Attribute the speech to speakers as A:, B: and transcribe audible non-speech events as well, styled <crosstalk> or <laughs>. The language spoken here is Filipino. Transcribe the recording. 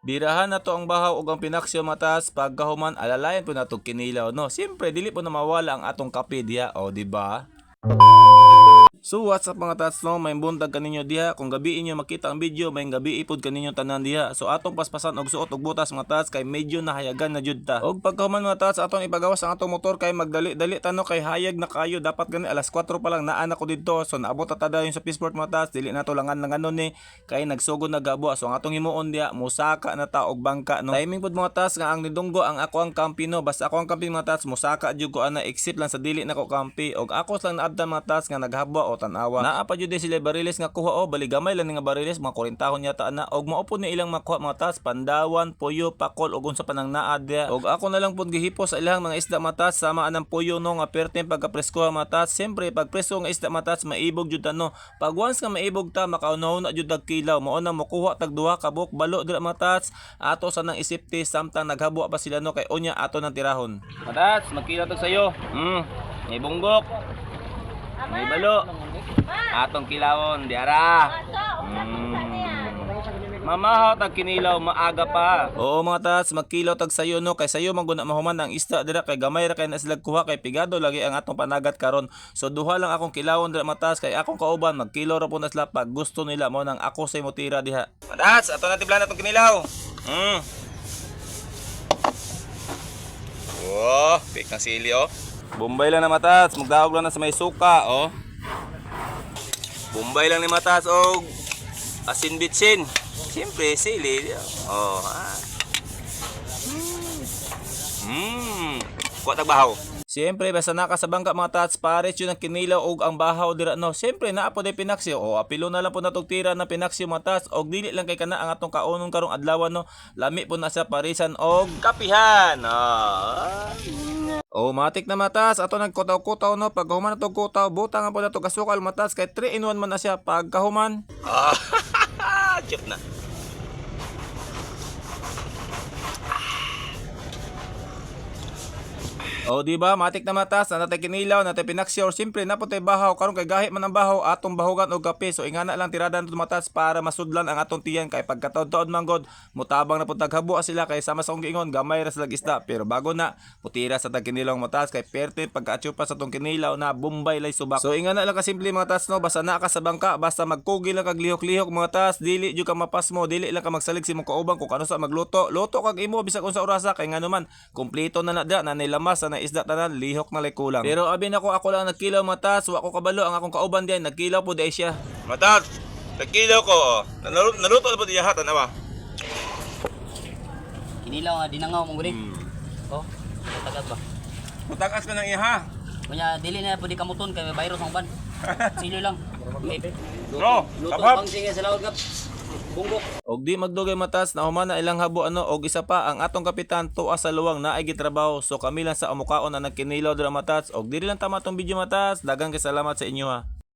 A: Birahan na to ang bahaw ug ang pinaksyo matas pagkahuman alalayan po nato kinilaw no. Siyempre dili po na mawala ang atong kape o di ba? So what's up mga tats no, may buntag kaninyo diha. Kung gabi inyo makita ang video, may gabi ipod kaninyo tanan diha. So atong paspasan og suot og butas mga tats kay medyo nahayagan na jud ta. Og pagkahuman mga tats atong ipagawas ang atong motor kay magdali-dali tano kay hayag na kayo. Dapat gani alas 4 pa lang naa na ko didto. So naabot ta tada yung sa Peaceport mga tats, dili na to langan lang ano ni kay nagsugod na gabo. So ang atong himuon diha, musaka na ta og bangka no. Timing pud mga tats nga ang nidunggo ang ako ang kampi no. Basta ako ang kampi mga tats, musaka jud ko ana exit lang sa dili na ko kampi. Og ako lang naabdan mga tats nga naghabwa o tanawa. Naa pa jud sila bariles nga kuha o baligamay lang ni nga bariles mga 40 yata ana og maupod ni ilang makuha mga tats pandawan, puyo, pakol ug unsa pa nang naa. Og ako na lang pud gihipo sa ilang mga isda matas sama anang puyo no nga pertin pagkapresko matas. Siyempre pag presko nga isda matas maibog jud ta no. Pag once nga maibog ta makaunaw na jud dag kilaw mao na mokuha tag duha ka buok balo dira matas ato sa nang isipti samtang naghabwa pa sila no kay unya ato nang tirahon. Matas magkilaw tag sayo. Mm. May bunggok. May balo. Atong kilawon, diara. Mm. Mamahaw tag kinilaw maaga pa. Oo mga tats, magkilaw tag sayo no kay sayo maguna mahuman ang isda dira kay gamay ra kay na sila kuha kay pigado lagi ang atong panagat karon. So duha lang akong kilawon dira mga tats kay akong kauban magkilaw ra po na sila pag gusto nila mo nang ako say mo tira diha. Tats, ato na tiblan atong kinilaw. Mm. Oh, pik ng sili oh. Bombay lang na matas, magdaog lang na sa may suka oh. Bombay lang ni matas og asin bitsin. Siyempre, sili. Oh, ha. Hmm. Kuha tag bahaw. Siyempre, basta naka sa bangka mga tats, pares yun ang kinilaw og ang bahaw dira no. Siyempre, naa po day pinaksyo. O, apilo na lang po natog tira na pinaksyo mga tats. Og dili lang kay kana ang atong kaunon karong adlaw no. Lami po na sa parisan og kapihan. Ah. O matik na matas ato nagkutaw-kutaw no pag human na to kutaw buta nga po na to kasukal matas kay 3 in 1 man na siya pag kahuman. Ah, <laughs> na. O di ba? Matik na matas na natay kinilaw natay pinaksyo or simpre na po tay bahaw. Karon kay gahi man ang bahaw atong bahugan og kape so ingana lang tiradan to matas para masudlan ang atong tiyan. Kay pagkataod-taod manggod mutabang na po taghabo sila kay sama sa kong giingon gamay ra sila isda. Pero bago na putira sa tag kinilaw ang matas. Kay perte pagka-atsupa sa tong kinilaw na bumbay lay subak. So ingana lang ka simple mga tas no? Basta naa ka sa bangka basta magkugi lang kag lihok-lihok mga tas. Dili jud ka mapas mo dili lang ka magsalig si mong kauban kung ano sa magluto. Luto kag imo bisag unsa orasa kay ngano man kumpleto na na da na nilamas na isda tanan lihok na lay kulang pero abi nako ako lang nagkilaw matas wa ko kabalo ang akong kauban diyan nagkilaw po dai siya
B: Matat, nagkilaw ko. Naluto, naluto na po diya hatan na ba?
C: Kinilaw nga dinangaw mong guli.
B: Hmm.
C: Oh, tagad ba?
B: Mutagas ka ng iha.
C: Kunya dili na pwede kamuton kay may virus ang ban. <laughs> Silo lang. May
B: No, kabab.
C: pang sige sa laod gap. Bunggok.
A: Og di magdugay matas na humana ilang habo ano og isa pa ang atong kapitan tuwa sa luwang na ay gitrabaho. So kami lang sa amukaon na nagkinilaw dira matas. Og diri lang tama tong video matas. Dagang kay salamat sa inyo ha